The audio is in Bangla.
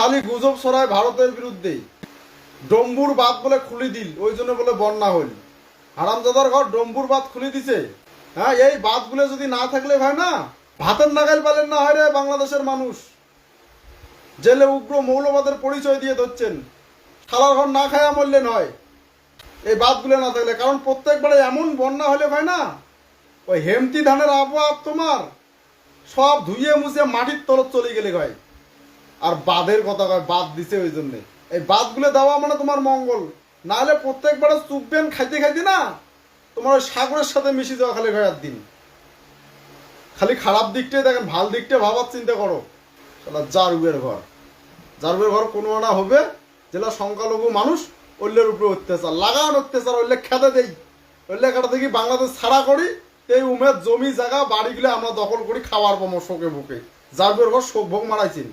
খালি গুজব ছড়ায় ভারতের বিরুদ্ধে ডম্বুর বাদ বলে খুলি দিল, ওই জন্য বলে বন্যা হইল হারামজাদার ঘর ডম্বুর বাদ খুলে দিছে। হ্যাঁ এই বাদগুলো যদি না থাকলে ভাই না, ভাতের নাগাল পালেন না, হয় রে বাংলাদেশের মানুষ। জেলে উগ্র মৌলবাদের পরিচয় দিয়ে ধরছেন। খালার ঘর না খায়া মরলেন হয় এই বাদগুলো না থাকলে, কারণ প্রত্যেকবারে এমন বন্যা হলে ভাই না, ওই হেমতি ধানের আবহাওয়া তোমার, সব ধুইয়ে মুছে মাটির তরফ চলে গেলে ভাই। আর বাদের কথা কয় বাদ দিছে ওই জন্যে। এই বাদগুলো দেওয়া মানে তোমার মঙ্গল। নাহলে প্রত্যেকবারে চুপবেন, খাইতে খাইতে না, তোমার ওই সাগরের সাথে মিশে যাওয়া খালি ভাই দিন। খালি খারাপ দিকটাই দেখেন, ভালো দিকটা ভাবার চিন্তা করো। শালা জারুয়ের ঘর। জারুয়ের ঘর কোনো না হবে যেটা সংখ্যালঘু মানুষ অল্যের উপরে অত্যাচার, লাগান অত্যাচার অল্লে খেতে দেই। অল্লে কাটা দেখি বাংলাদেশ ছাড়া করি, এই উমের জমি, জায়গা, বাড়িগুলো আমরা দখল করি, খাওয়ার পমো শোকে বুকে জারুয়ের ঘর শোক ভোগ মারাইছেন।